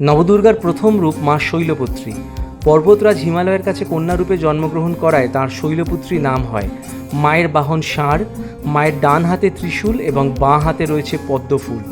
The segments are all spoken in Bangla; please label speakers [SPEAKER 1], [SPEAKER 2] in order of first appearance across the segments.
[SPEAKER 1] নবদুর্গার প্রথম রূপ মা শৈলপুত্রী। পর্বতরাজ হিমালয়ের কাছে কন্যারূপে জন্মগ্রহণ করায় তার শৈলপুত্রী নাম হয়। মায়ের বাহন ষাঁড়, মায়ের ডান হাতে ত্রিশূল এবং বাঁ হাতে রয়েছে পদ্মফুল।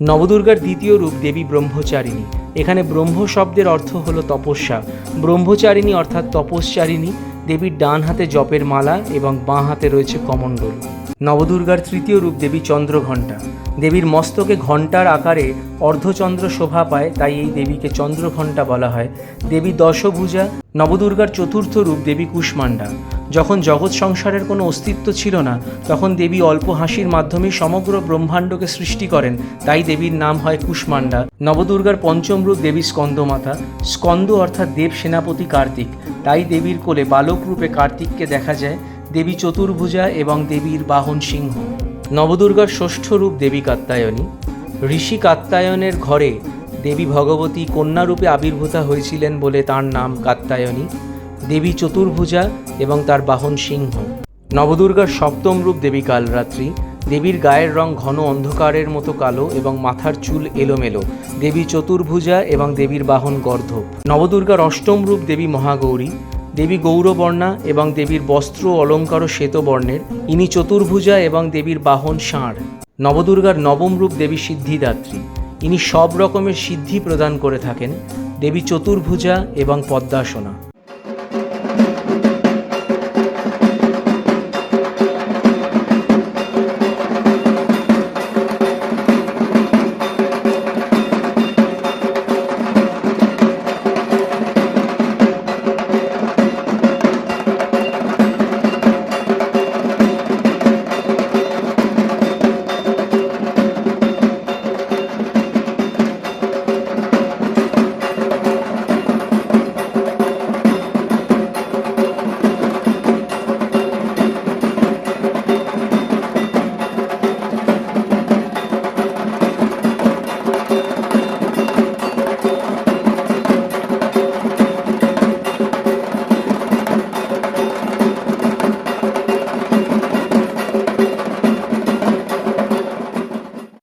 [SPEAKER 1] নবদুর্গার দ্বিতীয় রূপ দেবী ব্রহ্মচারিণী। এখানে ব্রহ্ম শব্দের অর্থ হল তপস্যা। ব্রহ্মচারিণী অর্থাৎ তপস্যারিণী দেবীর ডান হাতে জপের মালা এবং বাঁ হাতে রয়েছে কমণ্ডল। নবদুর্গার তৃতীয় রূপ দেবী চন্দ্রঘণ্টা দেবীর মস্তকে ঘণ্টার আকারে অর্ধচন্দ্র শোভা পায়, তাই এই দেবীকে চন্দ্রঘণ্টা বলা হয়। দেবী দশভুজা, নবদুর্গার চতুর্থ রূপ দেবী কুষ্মাণ্ডা। যখন জগৎ সংসারের কোনো অস্তিত্ব ছিল না, তখন দেবী অল্প হাসির মাধ্যমে সমগ্র ব্রহ্মাণ্ডকে সৃষ্টি করেন, তাই দেবীর নাম হয় কুষ্মাণ্ডা। নবদুর্গার পঞ্চম রূপ দেবী স্কন্দমাতা। স্কন্দ অর্থাৎ দেব সেনাপতি কার্তিক। তাই দেবীর কোলে বালক রূপে কার্তিককে দেখা যায়। দেবী চতুর্ভুজা এবং দেবীর বাহন সিংহ। নবদুর্গার ষষ্ঠ রূপ দেবী কাত্তায়নী ঋষি কাত্তায়নের ঘরে দেবী ভগবতী কন্যারূপে আবির্ভূতা হয়েছিলেন বলে তার নাম কাত্তায়নী দেবী চতুর্ভুজা এবং তার বাহন সিংহ। নবদুর্গার সপ্তম রূপ দেবী কালরাত্রি। দেবীর গায়ের রং ঘন অন্ধকারের মতো কালো এবং মাথার চুল এলোমেলো। দেবী চতুর্ভুজা এবং দেবীর বাহন গর্ধ নবদুর্গার অষ্টম রূপ দেবী মহাগৌরী। দেবী গৌরবর্ণা এবং দেবীর বস্ত্র ও শ্বেত শ্বেতবর্ণের, ইনি চতুর্ভুজা এবং দেবীর বাহন ষাঁড়। নবদুর্গার নবম রূপ দেবী সিদ্ধিদাত্রী। ইনি সব রকমের সিদ্ধি প্রদান করে থাকেন, দেবী চতুর্ভুজা এবং পদ্মাসনা।